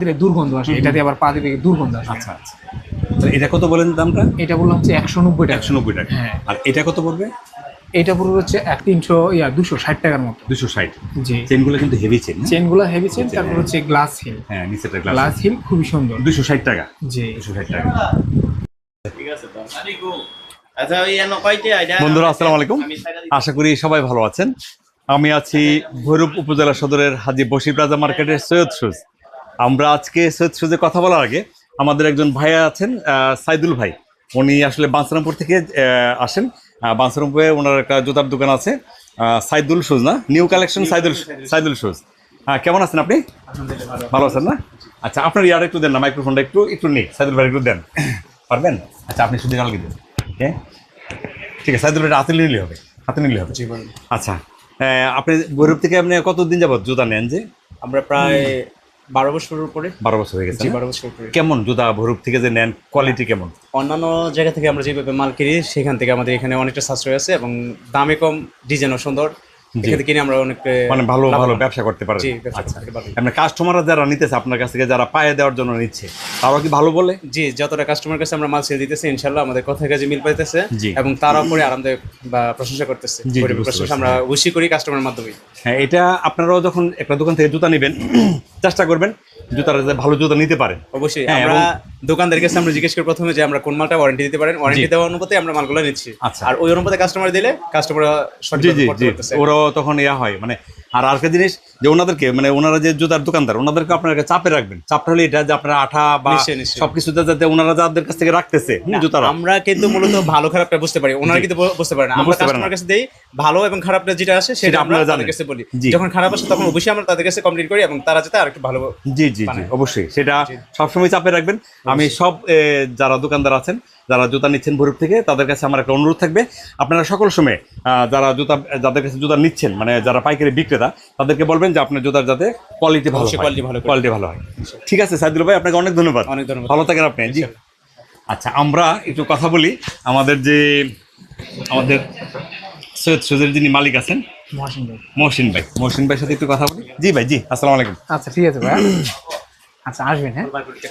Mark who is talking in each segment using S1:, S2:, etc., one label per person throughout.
S1: দিলে দুর্গন্ধ আসে এটা দিয়ে আবার পা দিলে দুর্গন্ধ আসে।
S2: আচ্ছা আচ্ছা। এটা কত বলেন দামটা?
S1: এটা বললাম হচ্ছে একশো নব্বই টাকা।
S2: একশো নব্বই টাকা।
S1: হ্যাঁ।
S2: আর এটা কত পড়বে?
S1: এটা পুরো হচ্ছে এক তিনশো ইয়া দুশো ষাট টাকার মতো।
S2: দুশো ষাট।
S1: জি।
S2: চেনগুলো কিন্তু হেভি চেন
S1: চেনগুলো হেভি চেন তারপর হচ্ছে গ্লাস হিল
S2: হ্যাঁ নিচেটা গ্লাস
S1: গ্লাস হিল খুবই সুন্দর।
S2: দুশো ষাট টাকা।
S1: জি।
S2: দুশো ষাট টাকা।
S3: ঠিক আছে তো আচ্ছা
S2: বন্ধুরা আসসালামু আলাইকুম আশা করি সবাই ভালো আছেন। আমি আছি ভৈরব উপজেলা সদরের হাজি বসির প্লাজা মার্কেটের সৈয়দ সুজ। আমরা আজকে সৈয়দ সুজে কথা বলার আগে আমাদের একজন ভাইয়া আছেন সাইদুল ভাই। উনি আসলে বাঞ্ছারামপুর থেকে আসেন। আহ, বাঞ্ছারামপুরে ওনার একটা জুতার দোকান আছে সাইদুল সুজ না? New collection Saidul Saidul shoes. হ্যাঁ কেমন আছেন আপনি? ভালো আছেন না? আচ্ছা আপনার ইয়ার একটু দেন না মাইক্রোফোনটা একটু একটু নেই সাইদুল ভাই একটু দেন। পারবেন? আচ্ছা আপনি শুধু আলগে দেন। হ্যাঁ ঠিক আছে সাইদুল ভাই হাতে নিলে হবে। হাতে নিলে হবে। আচ্ছা আপনি ভৈরব থেকে আপনি কতদিন যাবত জুতা নেন যে?
S4: আমরা প্রায় বারো বছরের উপরে।
S2: বারো বছর হয়ে গেছে
S4: বারো বছর উপরে।
S2: কেমন জুতা ভরুপ থেকে যে নেন কোয়ালিটি কেমন?
S4: অন্যান্য জায়গা থেকে আমরা যেভাবে মাল কিনি সেখান থেকে আমাদের এখানে অনেকটা সাশ্রয় আছে এবং দামে কম ডিজাইনও সুন্দর। এখান কিনে আমরা অনেক
S2: মানে ভালো ভালো ব্যবসা করতে পারেন আচ্ছা
S4: করতে পারি
S2: আপনার কাস্টমাররা যারা নিতেছে আপনার কাছ থেকে যারা পায়ে দেওয়ার জন্য নিচ্ছে তারাও কি ভালো বলে?
S4: জি যতটা কাস্টমার কাছে আমরা মাল দিতেছি ইনশাল্লাহ আমাদের কথা কাজে মিল পাইতেছে এবং তারা পরে আরামদায়ক বা প্রশংসা করতেছে। প্রশংসা আমরা উশি করি কাস্টমারের মাধ্যমে
S2: হ্যাঁ এটা আপনারাও যখন একটা দোকান থেকে জুতা নিবেন চেষ্টা করবেন জুতার ভালো জুতা নিতে পারেন
S4: অবশ্যই
S2: হ্যাঁ,
S4: আমরা দোকানদারের কাছে আমরা জিজ্ঞেস করি প্রথমে যে আমরা কোন মালটা ওয়ারেন্টি দিতে পারেন। ওয়ারেন্টি দেওয়ার অনুপাতে আমরা মালগুলো নিচ্ছি।
S2: আচ্ছা।
S4: আর ওই অনুপাতে কাস্টমার দিলে কাস্টমার
S2: জি জি ওরাও তখন ইয়া হয় মানে আর আরেকটা জিনিস যে ওনাদেরকে মানে ওনারা যে জুতার দোকানদার ওনাদেরকে আপনারা চাপে রাখবেন। চাপটা হলে এটা যে আপনারা আঠা বা
S4: নিশ্চয়ই।
S2: যাতে ওনারা যাদের কাছ থেকে রাখতেছে জুতারা।
S4: আমরা কিন্তু মূলত ভালো খারাপটা বুঝতে পারি। ওনারা কিন্তু বুঝতে পারে না। আমরা। কাস্টমার কাছে দেই ভালো এবং খারাপটা যেটা আসে
S2: সেটা
S4: আমরা
S2: আপনারা
S4: তাদের কাছে বলি। যখন খারাপ আসে তখন অবশ্যই আমরা তাদের কাছে কমপ্লিট করি এবং তারা যাতে আরেকটু ভালো
S2: জি জি জি অবশ্যই। সেটা সবসময় চাপে রাখবেন। আমি সব যারা দোকানদার আছেন যারা জুতা নিচ্ছেন ভৈরব থেকে তাদের কাছে আমার একটা অনুরোধ থাকবে। আপনারা সকল সময় যারা জুতা যাদের কাছে জুতা নিচ্ছেন মানে যারা পাইকারি বিক্রেতা তাদেরকে বলবেন যে আপনার জুতার যাতে কোয়ালিটি ভালো
S4: quality ভালো
S2: কোয়ালিটি ভালো হয়। ঠিক আছে সাইদুল ভাই আপনাকে অনেক ধন্যবাদ।
S4: অনেক ধন্যবাদ।
S2: ভালো থাকেন আপনি জি। আচ্ছা আমরা একটু কথা বলি। আমাদের যে আমাদের সৈয়দ সুজের যিনি মালিক আছেন
S1: মহাসিন ভাই।
S2: মহসিন ভাই। মহসিন ভাইয়ের সাথে একটু কথা বলি। জি ভাই জি আসসালামু আলাইকুম।
S1: আচ্ছা ঠিক আছে ভাই। আচ্ছা আসবেন হ্যাঁ?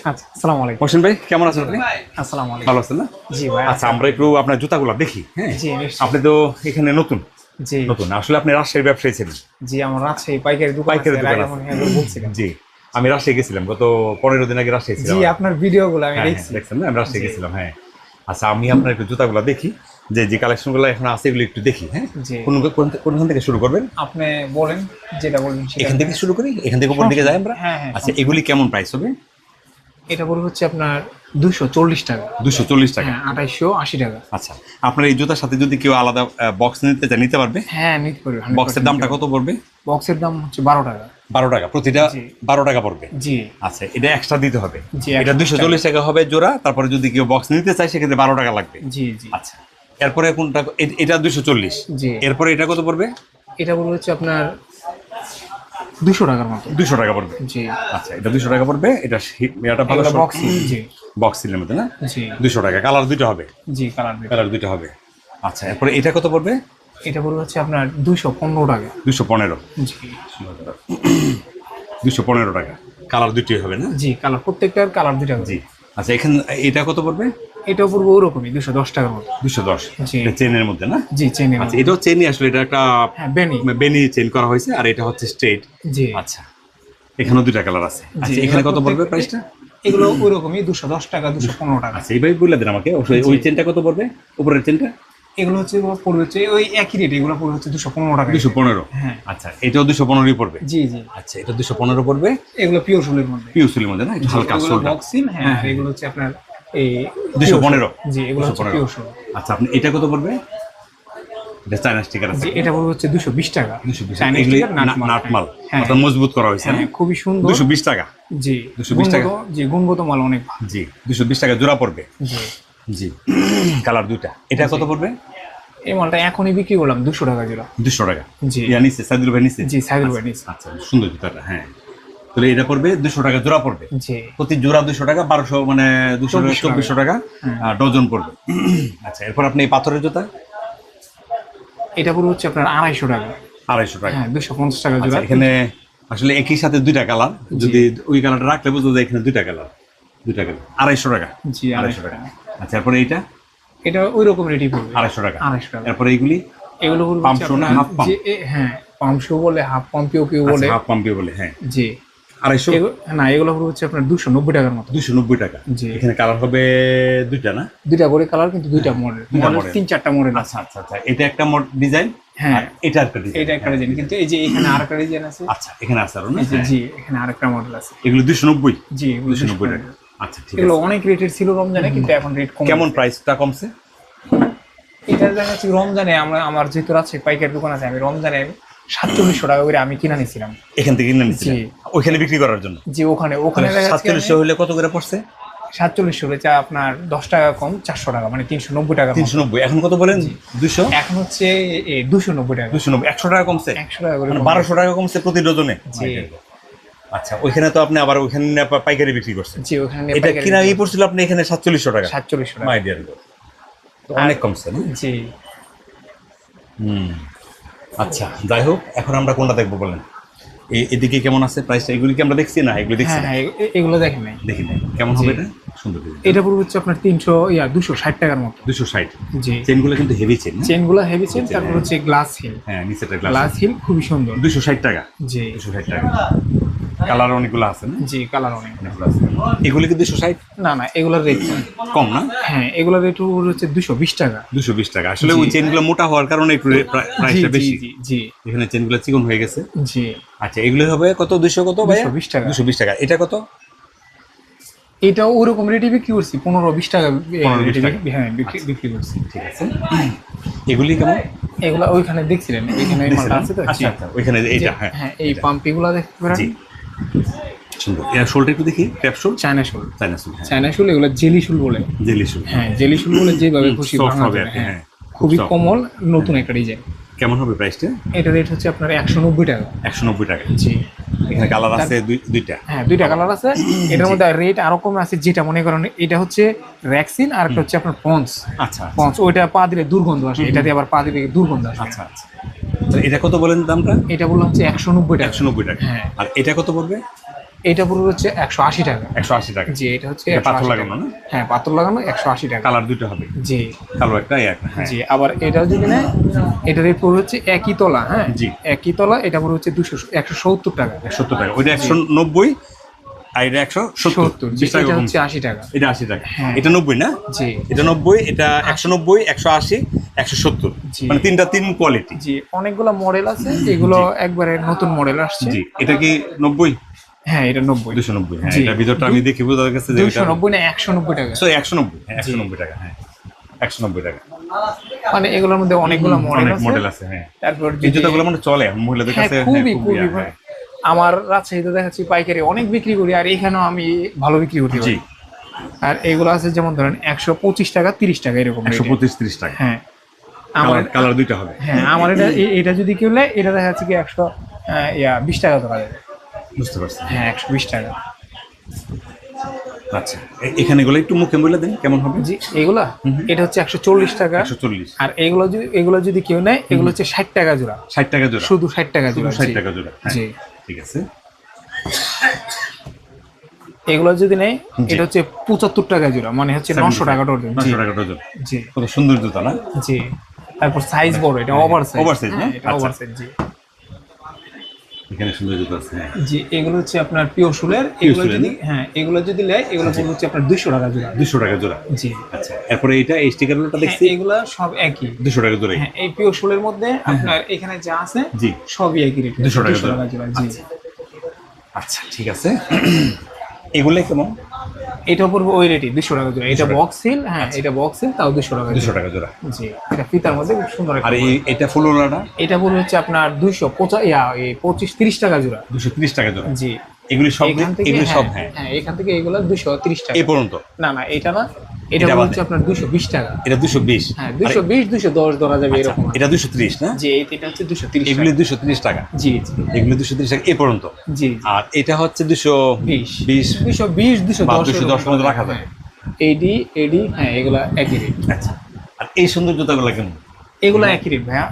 S1: আচ্ছা আসসালামু আলাইকুম।
S2: মহসিন ভাই কেমন আছেন আপনি?
S1: আসসালামু আলাইকুম।
S2: ভালো আছেন না?
S1: জি ভাই
S2: আচ্ছা আমরা একটু আপনার জুতাগুলো দেখি হ্যাঁ?
S1: জি,
S2: আপনি তো এখানে নতুন।
S1: জি।
S2: নতুন। আসলে আপনি রাজশাহীর ব্যবসায়ী ছিলেন।
S1: জি আমার রাজশাহী পাইকারি দোকান
S2: পাইকারি দোকান জি আমি রাজশাহী গেছিলাম গত পনেরো দিন আগে রাজশাহী
S1: জি
S2: ছিলাম
S1: আপনার ভিডিওগুলো আমি
S2: হ্যাঁ, হ্যাঁ,
S1: দেখছি।
S2: দেখছেন না? আমি রাজশাহী গেছিলাম হ্যাঁ। আচ্ছা আমি আপনার একটু জুতাগুলো দেখি। যে যে কালেকশনগুলো এখন আছে এগুলো একটু দেখি হ্যাঁ? কোন কোন- কোনখান থেকে শুরু করবেন?
S1: আপনি বলেন যেটা বলবেন
S2: এখান থেকে শুরু করি? এখান থেকে উপর দিকে যাই আমরা?
S1: হ্যাঁ, হ্যাঁ,
S2: আচ্ছা এগুলি কেমন প্রাইস হবে?
S1: এটা পড়বে হচ্ছে আপনার দুশো চল্লিশ টাকা।
S2: দুশো চল্লিশ টাকা?
S1: হ্যাঁ আঠাইশশো আশি টাকা।
S2: আচ্ছা আপনার এই জুতার সাথে যদি কেউ আলাদা বক্স নিতে চায় নিতে পারবে?
S1: হ্যাঁ নিতে পারবে
S2: বক্সের দামটা কত পড়বে?
S1: বক্সের দাম হচ্ছে বারো টাকা।
S2: বারো টাকা প্রতিটা বারো টাকা পড়বে?
S1: জি।
S2: আচ্ছা এটা এক্সট্রা দিতে হবে। এটা দুশো চল্লিশ টাকা হবে জোড়া তারপরে যদি কেউ বক্স নিতে চায় সেক্ষেত্রে বারো টাকা লাগবে।
S1: জি জি।
S2: আচ্ছা। এরপরে কোনটা? এটা দুশো চল্লিশ। এরপরে এটা কত পড়বে?
S1: এটা পড়বে হচ্ছে আপনার দুশো টাকার মতো।
S2: দুশো টাকা পড়বে।
S1: জি।
S2: আচ্ছা এটা দুশো টাকা পড়বে। এটা এটা ভালো
S1: বক্স জি।
S2: বক্স সিলের মধ্যে না?
S1: জি।
S2: দুশো টাকা। কালার দুটো হবে?
S1: জি কালার
S2: কালার দুটো হবে। আচ্ছা এরপরে এটা কত পড়বে?
S1: এটা পড়বে হচ্ছে আপনার দুশো পনেরো টাকা।
S2: দুশো পনেরো।
S1: জি।
S2: দুশো পনেরো টাকা। কালার দুটোই হবে না?
S1: জি কালার প্রত্যেকটার কালার দুটা
S2: জি। আচ্ছা এখানে এটা কত পড়বে?
S1: এটাও পড়বে ওরকমই দুশো দশ টাকার মতো।
S2: দুশো দশ? চেনের মধ্যে না?
S1: জি চেনে
S2: আচ্ছা এটাও চেনই আসলে এটা একটা
S1: হ্যাঁ বেনি।
S2: বেনি চেন করা হয়েছে আর এটা হচ্ছে স্ট্রেট।
S1: জি।
S2: আচ্ছা এখানেও দুইটা কালার আছে। আচ্ছা এখানে কত পড়বে প্রাইসটা
S1: এগুলো ওইরকমই দুশো দশ টাকা দুশো পনেরো টাকা।
S2: আচ্ছা এইভাবে বলে দেন আমাকে ওই চেনটা কত পড়বে? উপরের চেনটা?
S1: এগুলো হচ্ছে পড়বে হচ্ছে ওই একই রেট এগুলো পড়বে হচ্ছে দুশো পনেরো টাকা।
S2: দুশো পনেরো?
S1: হ্যাঁ।
S2: আচ্ছা এটাও দুশো পনেরোই পড়বে?
S1: জি জি।
S2: আচ্ছা এটা দুশো পনেরো পড়বে?
S1: এগুলো পিওর শুলের মধ্যে।
S2: পিউসুলির মধ্যে না? হালকা
S1: বক্সিন হ্যাঁ। এগুলো হচ্ছে আপনার এই
S2: 215
S1: জি এগুলো হচ্ছে পিওর শুল
S2: আচ্ছা আপনি এটা কত পড়বে? এটা চায়না স্টিকার আছে।
S1: এটা পড়বে হচ্ছে দুশো বিশ টাকা।
S2: দুশো বিশ।
S1: নাটমাল। হ্যাঁ।
S2: অর্থাৎ মজবুত করা হয়েছে
S1: হ্যাঁ খুবই সুন্দর।
S2: দুশো বিশ টাকা?
S1: জি
S2: 220 টাকা?
S1: জি গুণগত মাল অনেক
S2: জি দুশো বিশ টাকা জোড়া পড়বে?
S1: জি।
S2: জি। কালার দুইটা। এটা কত পড়বে?
S1: এই মালটা এখনই বিক্রি করলাম দুশো টাকা জোড়া।
S2: দুশো টাকা?
S1: জি।
S2: নিচ্ছে সাইদুল ভাই নিচ্ছে
S1: জি সাইদুল ভাই নিচ্ছে।
S2: আচ্ছা সুন্দর জুতাটা হ্যাঁ। তাহলে এটা পড়বে দুশো টাকা জোড়া পড়বে। প্রতি জোড়া দুশো টাকা বারোশো মানে দুশো চব্বিশশো টাকা। ডজন পড়বে। আচ্ছা এরপর আপনি এই পাথরের জুতা?
S1: এটা পুরো হচ্ছে আপনার আড়াইশো টাকা।
S2: আড়াইশো টাকা।
S1: হ্যাঁ দুশো পঞ্চাশ টাকা
S2: আচ্ছা
S1: জোড়া।
S2: এখানে আসলে একই সাথে দুইটা কালার। যদি ওই কালারটা রাখলে বুঝতে যায় এখানে দুইটা কালার। দুইটা কালার। আড়াইশো টাকা।
S1: জি
S2: আড়াইশো টাকা। আচ্ছা এরপরে এইটা?
S1: এটা ওই রকম রেটই পড়বে।
S2: আড়াইশো টাকা।
S1: আড়াইশো টাকা।
S2: এরপরে এইগুলি?
S1: এগুলো
S2: Pump
S1: হচ্ছে
S2: না half pump?
S1: হ্যাঁ পাম্প শো বলে হাফ পাম্পিও কেউ বলে।
S2: হাফ পাম্পিও বলে হ্যাঁ।
S1: জি।
S2: আড়াইশো?
S1: না এগুলো হচ্ছে আপনার দুশো নব্বই টাকার মতো।
S2: দুশো নব্বই টাকা।
S1: জি।
S2: এখানে কালার হবে দুইটা না?
S1: দুইটা করে কালার কিন্তু দুইটা মডেল তিন চারটা মডেল আছে।
S2: আচ্ছা আচ্ছা আচ্ছা। এটা একটা ডিজাইন
S1: হ্যাঁ।
S2: এটা একটা ডিজাইন
S1: এটা একটা ডিজাইন কিন্তু এই যে এখানে আরেকটা ডিজাইন আছে।
S2: আচ্ছা এখানে আছে আরও না?
S1: এই যে
S2: হ্যাঁ।
S1: জি এখানে আরেকটা মডেল আছে।
S2: এগুলো দুশো নব্বই?
S1: জি
S2: দুশো নব্বই টাকা। আচ্ছা ঠিক
S1: এগুলো অনেক রেটের ছিল রমজানে কিন্তু এখন রেট কম
S2: কেমন প্রাইসটা কমছে?
S1: এটা দেখা যাচ্ছে রমজানে আমরা আমার যেহেতু আছে পাইকারি দোকান আছে আমি রমজানে সাতচল্লিশশো টাকা করে আমি কিনা নিয়েছিলাম
S2: এখান থেকে কিনে নিচ্ছি
S1: জি।
S2: ওইখানে বিক্রি করার জন্য?
S1: যে ওখানে ওখানে
S2: সাতচল্লিশশো হলে কত করে পড়ছে?
S1: সাতচল্লিশশো হয়েছে আপনার দশ টাকা কম চারশো টাকা মানে তিনশো নব্বই টাকা
S2: তিনশো নব্বই। এখন কত বলেন? দুশো
S1: এখন হচ্ছে দুশো নব্বই টাকা।
S2: দুশো নব্বই। একশো টাকা কমছে?
S1: একশো টাকা করে
S2: মানে বারোশো টাকা কমছে প্রতি ডজনে? আচ্ছা ওইখানে তো আপনি আবার ওইখানে পাইকারি বিক্রি করছেন।
S1: জি ওখানে
S2: এটা কিনা এই পড়ছিল আপনি এখানে সাতচল্লিশশো টাকা?
S1: সাতচল্লিশশো টাকা।
S2: মাই ডিয়ার অনেক কমছে না?
S1: জি।
S2: হুম। আচ্ছা যাই হোক এখন আমরা কোনটা দেখব বলেন? এদিকে কেমন আছে প্রাইসটা এগুলি কি আমরা দেখছি না? এগুলি দেখছি
S1: হ্যাঁ হ্যাঁ এগুলো দেখেন নাই।
S2: দেখি নাই। কেমন হবে এটা? সুন্দর
S1: এটা পুরো হচ্ছে আপনার তিনশো ইয়া দুশো ষাট টাকার মতো।
S2: দুশো ষাট।
S1: জি।
S2: চেনগুলো কিন্তু হেভি চেন?
S1: চেনগুলো হেভি চেন তারপর হচ্ছে গ্লাস হিল
S2: হ্যাঁ নিচেটা গ্লাস
S1: গ্লাস হিল খুবই সুন্দর।
S2: দুশো ষাট টাকা।
S1: জি।
S2: দুশো ষাট টাকা। কালার অনেকগুলো আছে না?
S1: জি কালার
S2: অনেকগুলো আছে। এগুলি কি দুশো ষাট?
S1: না না এগুলোর রেট
S2: কম। না?
S1: হ্যাঁ এগুলোর রেট হচ্ছে দুশো বিশ টাকা।
S2: দুশো বিশ টাকা। আসলে ওই। চেনগুলো মোটা হওয়ার কারণে একটু প্রাইসটা বেশি।
S1: জি
S2: এখানে চেনগুলো চিকন হয়ে গেছে।
S1: জি।
S2: আচ্ছা এগুলো হবে কত? দুশো কত ভাই
S1: 220 টাকা।
S2: দুশো বিশ টাকা। এটা কত?
S1: এটা ওরকম রেটে বিক্রি করছি পনেরো বিশ টাকা এ,
S2: 15
S1: রেটে
S2: টাকা।
S1: বিক্রি- হ্যাঁ বিক্রি বিক্রি করছি।
S2: ঠিক আছে। এগুলি কেমন?
S1: এগুলা ওইখানে দেখছিলেন এখানে আছে তো?
S2: আচ্ছা আচ্ছা ওইখানে এইটা হ্যাঁ
S1: হ্যাঁ এই পাম্পিগুলো দেখতে পারেন।
S2: সুন্দর। এর শোলটা একটু দেখি ক্যাপসুল?
S1: চায়না শুল।
S2: চাইনা সুল
S1: চায়না শুল এগুলো জেলি শুল বলে।
S2: জেলি সুল
S1: হ্যাঁ জেলি শুল বলে যেভাবে খুশি ভাঙা
S2: হবে
S1: যায়,
S2: আর কি,
S1: হ্যাঁ। খুবই কোমল নতুন একটা ডিজাইন
S2: কেমন হবে প্রাইসটা
S1: এটা রেট হচ্ছে আপনার একশো নব্বই টাকা।
S2: একশো নব্বই টাকা।
S1: জি।
S2: এখানে কালার আছে দুই- দুইটা।
S1: হ্যাঁ দুইটা কালার আছে। এটার মধ্যে রেট আরও কমে আছে যেটা মনে করেন এটা হচ্ছে র্যাক্সিন আর একটা হচ্ছে আপনার পঞ্চ
S2: আচ্ছা
S1: পঞ্চ ওইটা পা দিলে দুর্গন্ধ আসে এটা দিয়ে আবার পা দিলে দুর্গন্ধ আসে।
S2: আচ্ছা আচ্ছা। এটা কত বলেন দামটা?
S1: এটা বললাম হচ্ছে একশো নব্বই টাকা।
S2: একশো নব্বই টাকা।
S1: হ্যাঁ।
S2: আর এটা কত পড়বে?
S1: এটা পুরো হচ্ছে একশো আশি টাকা।
S2: একশো আশি টাকা।
S1: জি এটা হচ্ছে
S2: পাথর লাগানো না?
S1: হ্যাঁ পাথর লাগানো একশো আশি টাকা।
S2: কালার দুটো হবে।
S1: জি।
S2: কালো একটা হ্যাঁ।
S1: জি আবার এটা যদি নেয় এটা রেট পড়বে হচ্ছে একই তলা হ্যাঁ?
S2: জি।
S1: একই তলা এটা পড়বে হচ্ছে দুশো একশো সত্তর টাকা।
S2: সত্তর টাকা। ওইটা একশো নব্বই আর এটা একশো সত্তর।
S1: এটা হচ্ছে আশি টাকা।
S2: এটা আশি টাকা।
S1: হ্যাঁ।
S2: এটা নব্বই না?
S1: জি।
S2: এটা নব্বই এটা একশো নব্বই একশো আশি। একশো সত্তর। মানে তিনটা তিন কোয়ালিটি
S1: জি অনেকগুলো মডেল আছে এগুলো একবারে নতুন মডেল আসছে।
S2: জি এটা কি নব্বই?
S1: হ্যাঁ এটা নব্বই।
S2: দুশো নব্বই হ্যাঁ। এটা ভিতরটা আমি দেখি বোঝা গেছে যে
S1: দুশো নব্বই না একশো নব্বই টাকা।
S2: একশো নব্বই হ্যাঁ একশো নব্বই টাকা হ্যাঁ একশো নব্বই টাকা।
S1: মানে এগুলোর মধ্যে অনেকগুলো মডেল আছে।
S2: মডেল আছে হ্যাঁ।
S1: তারপর
S2: এই জুতাগুলো মানে চলে মহিলাদের
S1: হ্যাঁ
S2: কাছে হ্যাঁ,
S1: খুবই
S2: খুবই।
S1: আমার রাজশাহীতে দেখাচ্ছি পাইকারি অনেক বিক্রি করি আর এখানেও আমি ভালো বিক্রি করতে
S2: জি।
S1: আর এগুলো আছে যেমন ধরেন একশো পঁচিশ টাকা তিরিশ টাকা এরকম
S2: একশো পঁচিশ ত্রিশ টাকা।
S1: হ্যাঁ। আমার
S2: কালার দুইটা হবে।
S1: হ্যাঁ আমার এটা এটা যদি কেউ নেয় এটা দেখা যাচ্ছে কি একশো ইয়া বিশ টাকা ধরা যাবে
S2: বুঝতে পারছি।
S1: হ্যাঁ একশো বিশ টাকা।
S2: আচ্ছা এখানে গুলো একটু মুখে বলে দেন কেমন হবে?
S1: জি এগুলা? এটা হচ্ছে একশো চল্লিশ টাকা।
S2: একশো চল্লিশ।
S1: আর এগুলো যদি এগুলো যদি কেউ নেয় এগুলো হচ্ছে ষাট টাকা জোড়া।
S2: ষাট টাকা জোড়া।
S1: শুধু ষাট টাকা জোড়া
S2: ষাট টাকা জোড়া। হ্যাঁ,
S1: জি।
S2: ঠিক আছে।
S1: এগুলো যদি নেয় এটা হচ্ছে পঁচাত্তর টাকা জোড়া মানে হচ্ছে নশো টাকা ডজন।
S2: নশো টাকা ডজন।
S1: জি।
S2: কত সুন্দর জুতা না?
S1: জি। তারপর সাইজ বড় এটা ওভার সাইজ
S2: না?
S1: এটা
S2: আচ্ছা।
S1: ওভার সাইজ জি।
S2: এখানে সুন্দর জুতো আছে হ্যাঁ।
S1: জি এগুলো হচ্ছে আপনার পিওর শুলের এগুলো যদি হ্যাঁ এগুলো যদি নেয় এগুলো পড়বে হচ্ছে আপনার দুশো টাকা জোড়া।
S2: দুশো টাকা জোড়া?
S1: জি।
S2: আচ্ছা এরপরে এটা এই স্টিকারগুলোটা দেখছি?
S1: এগুলো সব একই।
S2: দুশো টাকা জোড়াই।
S1: হ্যাঁ এই পিওর শুলের মধ্যে আপনার এখানে যা আছে
S2: জি।
S1: সবই একই রেট
S2: 200 টাকা জোড়া।
S1: জোড়া জি।
S2: আচ্ছা ঠিক আছে। এগুলো কেমন?
S1: এটা পড়বে ওই রেটই দুশো টাকা জোড়া। এটা বক্স হিল হ্যাঁ এটা বক্স হিল তাও দুশো টাকা
S2: দুশো টাকা জোড়া।
S1: জি এটা ফিতার মধ্যে খুব সুন্দর
S2: আর এই এটা ফুলওয়ালাটা
S1: এটা পড়বে হচ্ছে আপনার দুইশো পঁচা ইয়া এই পঁচিশ তিরিশ টাকা জোড়া।
S2: দুশো তিরিশ টাকা জোড়া।
S1: জি।
S2: এগুলি সব এগুলি সব
S1: হ্যাঁ
S2: হ্যাঁ
S1: হ্যাঁ এখান থেকে এগুলো দুশো তিরিশ টাকা।
S2: এ পর্যন্ত?
S1: না না এটা না। এটা হচ্ছে আপনার দুশো বিশ টাকা।
S2: এটা দুশো বিশ।
S1: হ্যাঁ দুশো বিশ দুশো দশ ধরা যাবে এরকম
S2: এটা দুশো ত্রিশ না?
S1: জি এটা হচ্ছে দুশো তিরিশ
S2: এগুলি দুশো ত্রিশ টাকা।
S1: জি জি।
S2: এগুলি দুশো ত্রিশ টাকা এ পর্যন্ত।
S1: জি
S2: আর এটা হচ্ছে দুশো
S1: বিশ।
S2: বিশ
S1: দুশো বিশ দুশো
S2: বা
S1: দশ
S2: 210 পর্যন্ত রাখা যায়।
S1: এডি এডি হ্যাঁ এগুলা একই রেট।
S2: আচ্ছা আর এই সুন্দর জুতাগুলো কেমন?
S1: এগুলো একই রেট ভাইয়া।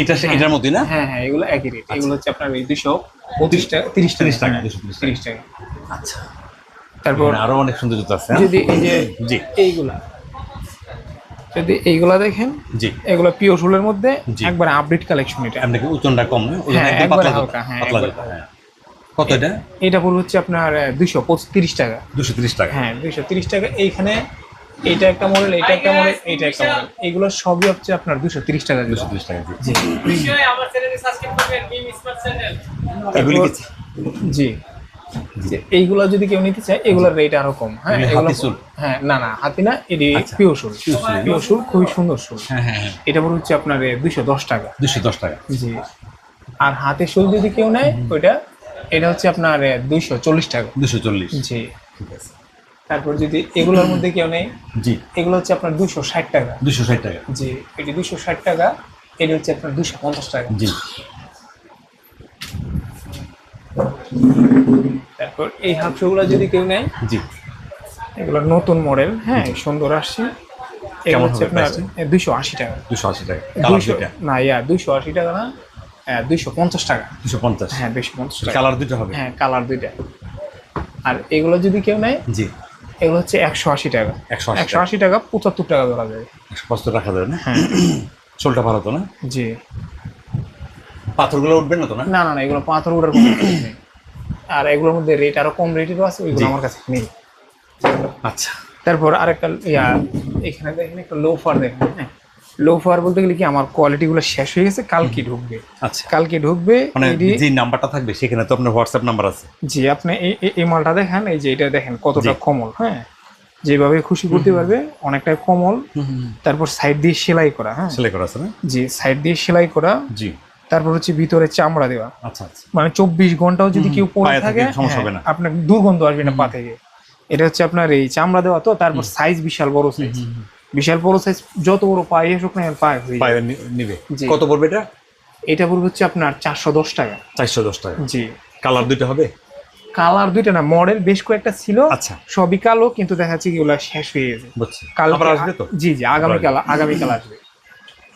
S2: এটা এটার মতোই না?
S1: হ্যাঁ হ্যাঁ এগুলো একই রেট। এগুলো হচ্ছে আপনার এই দুশো পঁচিশ টাকা তিরিশ
S2: তিরিশ টাকা,
S1: হ্যাঁ,
S2: 230 টাকা।
S1: টাকা।
S2: আচ্ছা।
S1: তারপর
S2: আরও অনেক সুন্দর জুতো আছে হ্যাঁ?
S1: যদি এই যে
S2: জি।
S1: এইগুলা যদি এইগুলা দেখেন
S2: জি।
S1: এগুলো পিওর সোলের মধ্যে। একবারে আপডেট কালেকশন এটা।
S2: আপনি ওজনটা কম
S1: হ্যাঁ, একবারে হালকা, হ্যাঁ,
S2: হ্যাঁ। কত এটা?
S1: এটা পড়বে হচ্ছে আপনার দুইশো তিরিশ টাকা।
S2: দুশো তিরিশ টাকা।
S1: হ্যাঁ দুইশো তিরিশ টাকা। এইখানে এইটা একটা মডেল এইটা একটা মডেল এইটা একটা মডেল এগুলো সবই হচ্ছে আপনার দুশো তিরিশ টাকা
S2: দুশো
S1: দুশো
S2: তিরিশ টাকা জি।
S1: জি। যে এইগুলো যদি কেউ নিতে চায় এগুলোর রেট আরও কম। হ্যাঁ? হ্যাঁ না না হাতি না এটি। পিওর শুল পিওর শুল খুবই সুন্দর শুল
S2: হ্যাঁ হ্যাঁ হ্যাঁ।
S1: এটা পড়ে হচ্ছে আপনার দুইশো দশ টাকা।
S2: দুশো দশ টাকা।
S1: জি। আর হাতে শুল যদি কেউ নেয় ওইটা এটা হচ্ছে আপনার দুইশো চল্লিশ টাকা।
S2: দুশো চল্লিশ।
S1: জি।
S2: ঠিক আছে।
S1: তারপর যদি এগুলোর মধ্যে কেউ নেই
S2: জি।
S1: এগুলো হচ্ছে আপনার দুশো ষাট টাকা।
S2: দুশো ষাট টাকা।
S1: জি এটি দুশো ষাট টাকা এটি হচ্ছে আপনার দুশো পঞ্চাশ টাকা।
S2: জি।
S1: তারপর এই হাফ শুগুলো যদি কেউ নেয়
S2: জি।
S1: এগুলো নতুন মডেল হ্যাঁ সুন্দর আসছে। এগুলো
S2: কেমন
S1: হচ্ছে আপনার দুইশো আশি টাকা।
S2: দুশো আশি টাকা।
S1: না ইয়া দুইশো আশি টাকা না দুইশো পঞ্চাশ টাকা।
S2: দুশো পঞ্চাশ?
S1: হ্যাঁ দুইশো পঞ্চাশ
S2: কালার দুটো হবে?
S1: হ্যাঁ কালার দুইটা। আর এগুলো যদি কেউ নেয়
S2: জি।
S1: এগুলো হচ্ছে একশো আশি টাকা।
S2: 180
S1: একশো আশি টাকা পঁচাত্তর টাকা ধরা
S2: একশো না?
S1: হ্যাঁ।
S2: চোলটা ভালো তো না?
S1: জি।
S2: পাথরগুলো উঠবে না তো না?
S1: না না এগুলো পাথর উঠার কোনো আর এগুলোর মধ্যে রেট আরও কম রেটেরও আছে ওইগুলো আমার কাছে নেই।
S2: আচ্ছা।
S1: তারপর আরেকটা ইয়া এখানে দেখেন একটা লোফার দেখেন হ্যাঁ। লোফার বলতে গেলে কি আমার কোয়ালিটি গুলো শেষ হয়ে গেছে কালকে ঢুকবে।
S2: আচ্ছা।
S1: কালকে ঢুকবে
S2: মানে যে নাম্বারটা থাকবে সেখানে তো আপনার হোয়াটসঅ্যাপ নাম্বার আছে।
S1: জি আপনি এই মালটা দেখেন এই যে এটা দেখেন কতটা। কমল হ্যাঁ। যেভাবে খুশি করতে পারবে অনেকটা কমল। তারপর সাইড দিয়ে সেলাই করা হ্যাঁ।
S2: সেলাই করা আছে না?
S1: জি সাইড দিয়ে সেলাই করা।
S2: জি।
S1: তারপর হচ্ছে ভিতরে চামড়া দেওয়া।
S2: আচ্ছা আচ্ছা।
S1: মানে চব্বিশ ঘন্টাও যদি কেউ পরে থাকে হ্যাঁ। আপনার দুর্গন্ধ আসবে না পা থেকে। এটা হচ্ছে আপনার এই চামড়া দেওয়া তো তারপর সাইজ বিশাল বড় সাইজ বিশাল বড় সাইজ যত বড় পায়ে আসুক না পায়ে হয়ে।
S2: নিবে। কত পড়বে এটা?
S1: এটা পড়বে হচ্ছে আপনার চারশো দশ টাকা।
S2: চারশো দশ টাকা।
S1: জি।
S2: কালার দুইটা হবে?
S1: কালার দুইটা না মডেল বেশ কয়েকটা ছিল
S2: আচ্ছা।
S1: সবই কালো কিন্তু দেখা যাচ্ছে কি ওগুলা শেষ হয়ে গেছে।
S2: আবার আসবে তো?
S1: জি জি আগামীকাল আগামীকাল আসবে।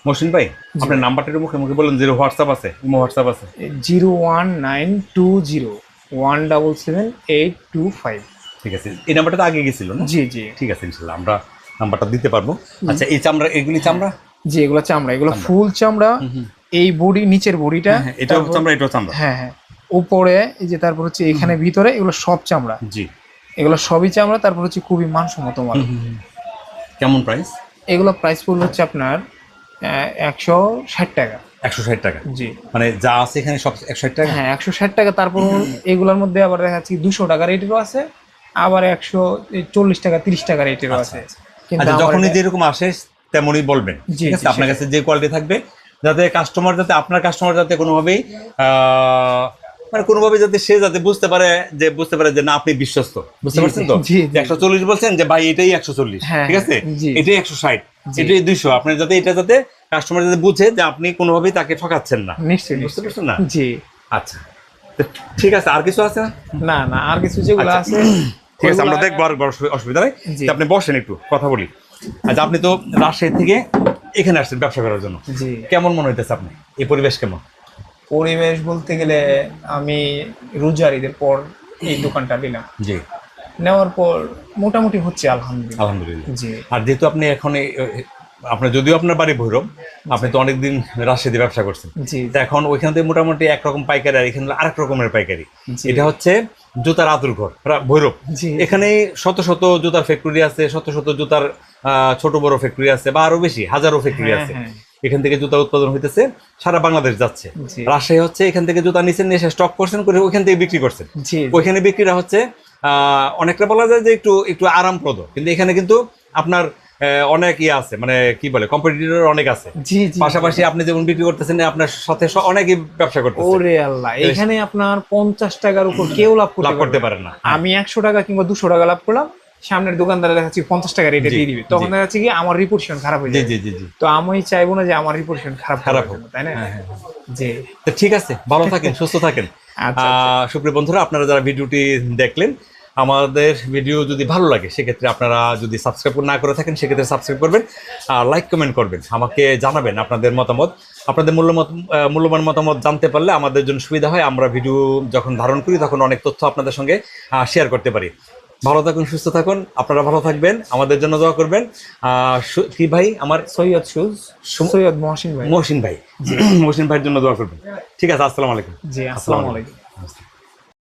S2: মহসিন ভাই আপনার নাম্বারটা মুখে মুখে বলেন জিরো হোয়াটসঅ্যাপ আছে ইমো হোয়াটসঅ্যাপ আছে।
S1: Zero one nine two zero one double seven eight two five.
S2: ঠিক আছে এই নাম্বারটা তো আগে গেছিল না?
S1: জি জি।
S2: ঠিক আছে ইনশাল্লাহ আমরা নাম্বারটা দিতে পারব। আচ্ছা এই চামড়া এগুলি চামড়া?
S1: জি এগুলো চামড়া এগুলো ফুল চামড়া এই বডি নিচের বডিটা
S2: এটা এটাও চামড়া এটাও চামড়া।
S1: হ্যাঁ হ্যাঁ উপরে এই যে তারপর হচ্ছে এখানে ভিতরে এগুলো সব চামড়া।
S2: জি।
S1: এগুলো সবই চামড়া তারপর হচ্ছে খুবই মানসম্মত মাল।
S2: কেমন প্রাইস
S1: এগুলো প্রাইস পড়বে হচ্ছে আপনার একশো ষাট টাকা।
S2: একশো ষাট টাকা।
S1: জি।
S2: মানে যা আছে এখানে সব একশো ষাট টাকা?
S1: হ্যাঁ একশো ষাট টাকা। তারপর এগুলোর মধ্যে আবার দেখা যাচ্ছে দুশো টাকা রেটেরও আছে আবার একশো চল্লিশ টাকা তিরিশ টাকা রেটেরও আছে। কিন্তু
S2: আচ্ছা যখনই যেরকম আসে তেমনই বলবেন। ঠিক আছে? আপনার কাছে যে কোয়ালিটি থাকবে যাতে কাস্টমার যাতে আপনার কাস্টমার যাতে কোনোভাবেই আহ, মানে কোনোভাবে যাতে সে যাতে বুঝতে পারে যে বুঝতে পারে যে না আপনি বিশ্বস্ত। বুঝতে পারছেন তো। একশো চল্লিশ বলছেন যে ভাই এটাই একশো চল্লিশ।
S1: হ্যাঁ,
S2: ঠিক আছে? এটাই একশো ষাট। এটাই দুইশো। আপনার যাতে এটা যাতে কাস্টমার যাতে বুঝে যে আপনি কোনোভাবেই তাকে ঠকাচ্ছেন না।
S1: নিশ্চয়ই
S2: বুঝতে পারছেন না?
S1: জি।
S2: আচ্ছা। ঠিক আছে আর কিছু আছে? না
S1: না আর কিছু যেগুলো
S2: আচ্ছা।
S1: আছে
S2: ঠিক আছে আমরা দেখব আর অসুবিধা নেই। আপনি বসেন একটু কথা বলি। আচ্ছা আপনি তো রাজশাহী থেকে এখানে আসছেন ব্যবসা করার জন্য।
S1: জি।
S2: কেমন মনে হইতেছে আপনি? এই পরিবেশ কেমন?
S1: পরিবেশ বলতে গেলে আমি রোজার ঈদের পর এই দোকানটা নিলাম
S2: জি।
S1: নেওয়ার পর মোটামুটি হচ্ছে আলহামদুলিল্লাহ।
S2: আলহামদুলিল্লাহ।
S1: জি।
S2: আর যেহেতু আপনি এখন আপনার যদিও আপনার বাড়ি ভৈরব আপনি তো অনেকদিন রাজশাহীতে ব্যবসা করছেন।
S1: জি।
S2: তো এখন ওইখান থেকে মোটামুটি একরকম পাইকারি আর এখানে আরেক রকমের পাইকারি। এটা হচ্ছে জুতার আতুর ঘর ভৈরব। এখানে শত শত জুতার ফ্যাক্টরি আছে শত শত জুতার ছোট বড় ফ্যাক্টরি আছে বা আরও বেশি হাজারো ফ্যাক্টরি আছে।
S1: হ্যাঁ।
S2: এখান থেকে জুতা উৎপাদন হইতেছে সারা বাংলাদেশ যাচ্ছে। রাজশাহী হচ্ছে এখান থেকে জুতা নিচে নিয়ে স্টক করছেন করে ওইখান থেকে বিক্রি করছেন। ওইখানে বিক্রিটা হচ্ছে অনেকটা বলা যায় যে একটু একটু আরামপ্রদ। কিন্তু এখানে কিন্তু আপনার অনেক ইয়ে আছে মানে কি বলে কম্পিটিটর অনেক আছে। পাশাপাশি আপনি যেমন বিক্রি করতেছেন আপনার সাথে অনেকেই ব্যবসা করতেছে।
S1: ওরে আল্লাহ এখানে আপনার পঞ্চাশ টাকার উপর কেউ লাভ করতে
S2: লাভ করতে পারে না।
S1: না। আমি একশো টাকা কিংবা দুশো টাকা লাভ করলাম সামনের দোকানদারে দেখাচ্ছি পঞ্চাশ টাকা রেটে দিয়ে দিবে। তখন। দেখা যাচ্ছে কি আমার রিপোর্শন খারাপ হয়ে যায়
S2: জি জি জি।
S1: তো আমি চাইব না যে আমার রিপোর্শন খারাপ
S2: খারাপ হোক।
S1: তাই না?
S2: হ্যাঁ, হ্যাঁ,
S1: জি।
S2: তো ঠিক আছে ভালো থাকেন সুস্থ থাকেন।
S1: আচ্ছা,
S2: আহ, সুপ্রিয় বন্ধুরা আপনারা যারা ভিডিওটি দেখলেন আমাদের ভিডিও যদি ভালো লাগে সেক্ষেত্রে আপনারা যদি সাবস্ক্রাইব না করে থাকেন সেক্ষেত্রে সাবস্ক্রাইব করবেন আর লাইক কমেন্ট করবেন। আমাকে জানাবেন আপনাদের মতামত। আপনাদের মূল্যমত মূল্যবান মতামত জানতে পারলে আমাদের জন্য সুবিধা হয়। আমরা ভিডিও যখন ধারণ করি তখন অনেক তথ্য আপনাদের সঙ্গে শেয়ার করতে পারি। ভালো থাকুন সুস্থ থাকুন। আপনারা ভালো থাকবেন। আমাদের জন্য দোয়া করবেন। কি ভাই? আমার
S1: সৈয়দ শুজ সৈয়দ মহসিন ভাই।
S2: মহসিন ভাই। মহসিন ভাইয়ের জন্য দোয়া করবেন। ঠিক আছে আসসালামু আলাইকুম।
S1: জি আসসালামু আলাইকুম।